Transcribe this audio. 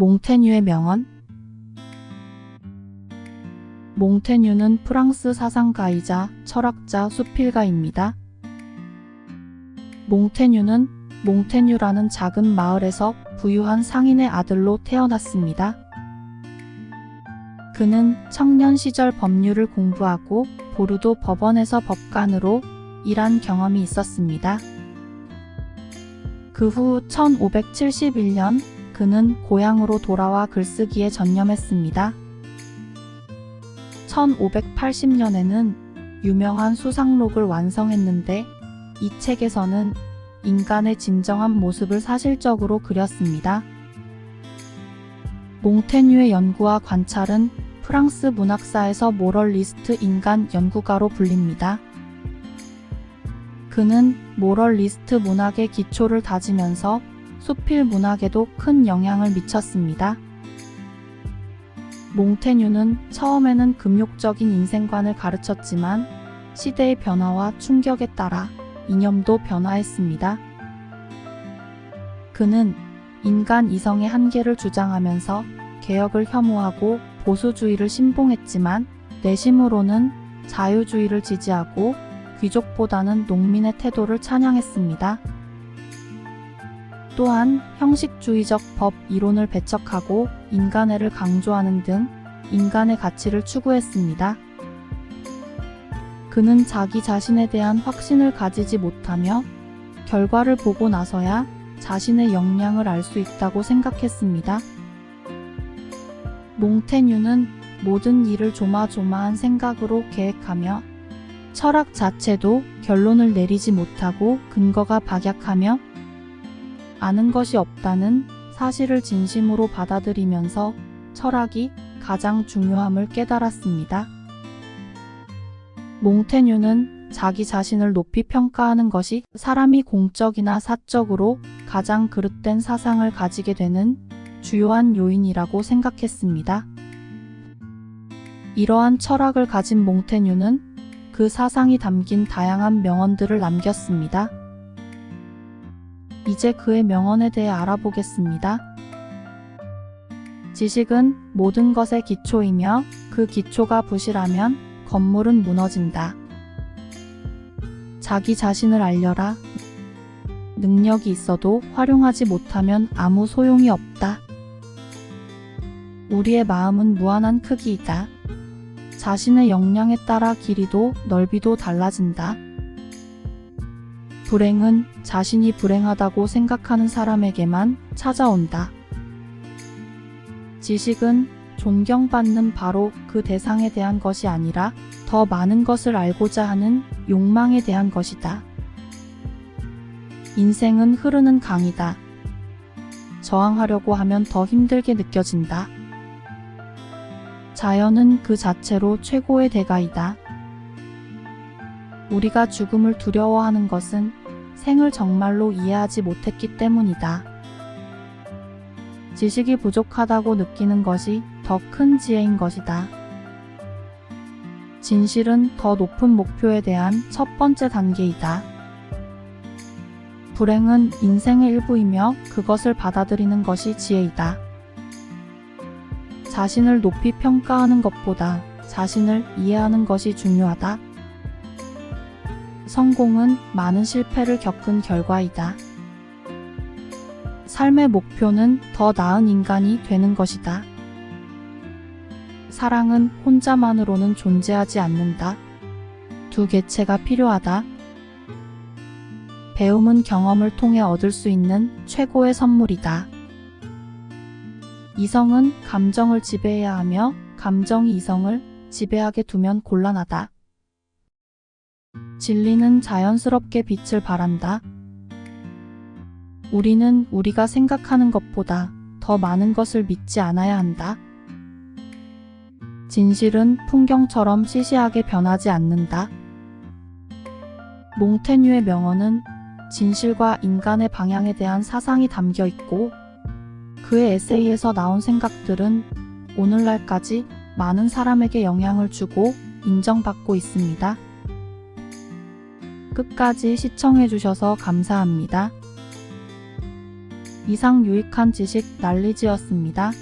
몽테뉴의 명언 몽테뉴는 프랑스 사상가이자 철학자 수필가입니다. 몽테뉴는 몽테뉴라는 작은 마을에서 부유한 상인의 아들로 태어났습니다. 그는 청년 시절 법률을 공부하고 보르도 법원에서 법관으로 일한 경험이 있었습니다. 그 후 1571년 그는 고향으로 돌아와 글쓰기에 전념했습니다. 1580년에는 유명한 수상록을 완성했는데 이 책에서는 인간의 진정한 모습을 사실적으로 그렸습니다. 몽테뉴의 연구와 관찰은 프랑스 문학사에서 모럴리스트 인간 연구가로 불립니다. 그는 모럴리스트 문학의 기초를 다지면서 수필 문학에도 큰 영향을 미쳤습니다. 몽테뉴는 처음에는 금욕적인 인생관을 가르쳤지만 시대의 변화와 충격에 따라 이념도 변화했습니다. 그는 인간 이성의 한계를 주장하면서 개혁을 혐오하고 보수주의를 신봉했지만 내심으로는 자유주의를 지지하고 귀족보다는 농민의 태도를 찬양했습니다. 또한 형식주의적 법 이론을 배척하고 인간애를 강조하는 등 인간의 가치를 추구했습니다. 그는 자기 자신에 대한 확신을 가지지 못하며 결과를 보고 나서야 자신의 역량을 알 수 있다고 생각했습니다. 몽테뉴는 모든 일을 조마조마한 생각으로 계획하며 철학 자체도 결론을 내리지 못하고 근거가 박약하며 아는 것이 없다는 사실을 진심으로 받아들이면서 철학이 가장 중요함을 깨달았습니다. 몽테뉴는 자기 자신을 높이 평가하는 것이 사람이 공적이나 사적으로 가장 그릇된 사상을 가지게 되는 주요한 요인이라고 생각했습니다. 이러한 철학을 가진 몽테뉴는 그 사상이 담긴 다양한 명언들을 남겼습니다. 이제 그의 명언에 대해 알아보겠습니다. 지식은 모든 것의 기초이며 그 기초가 부실하면 건물은 무너진다. 자기 자신을 알려라. 능력이 있어도 활용하지 못하면 아무 소용이 없다. 우리의 마음은 무한한 크기이다. 자신의 역량에 따라 길이도 넓이도 달라진다. 불행은 자신이 불행하다고 생각하는 사람에게만 찾아온다. 지식은 존경받는 바로 그 대상에 대한 것이 아니라 더 많은 것을 알고자 하는 욕망에 대한 것이다. 인생은 흐르는 강이다. 저항하려고 하면 더 힘들게 느껴진다. 자연은 그 자체로 최고의 대가이다. 우리가 죽음을 두려워하는 것은 생을 정말로 이해하지 못했기 때문이다. 지식이 부족하다고 느끼는 것이 더 큰 지혜인 것이다. 진실은 더 높은 목표에 대한 첫 번째 단계이다. 불행은 인생의 일부이며 그것을 받아들이는 것이 지혜이다. 자신을 높이 평가하는 것보다 자신을 이해하는 것이 중요하다. 성공은 많은 실패를 겪은 결과이다. 삶의 목표는 더 나은 인간이 되는 것이다. 사랑은 혼자만으로는 존재하지 않는다. 두 개체가 필요하다. 배움은 경험을 통해 얻을 수 있는 최고의 선물이다. 이성은 감정을 지배해야 하며 감정이 이성을 지배하게 두면 곤란하다. 진리는 자연스럽게 빛을 발한다. 우리는 우리가 생각하는 것보다 더 많은 것을 믿지 않아야 한다. 진실은 풍경처럼 시시하게 변하지 않는다. 몽테뉴의 명언은 진실과 인간의 방향에 대한 사상이 담겨 있고 그의 에세이에서 나온 생각들은 오늘날까지 많은 사람에게 영향을 주고 인정받고 있습니다. 끝까지 시청해주셔서 감사합니다. 이상 유익한 지식 난리지였습니다.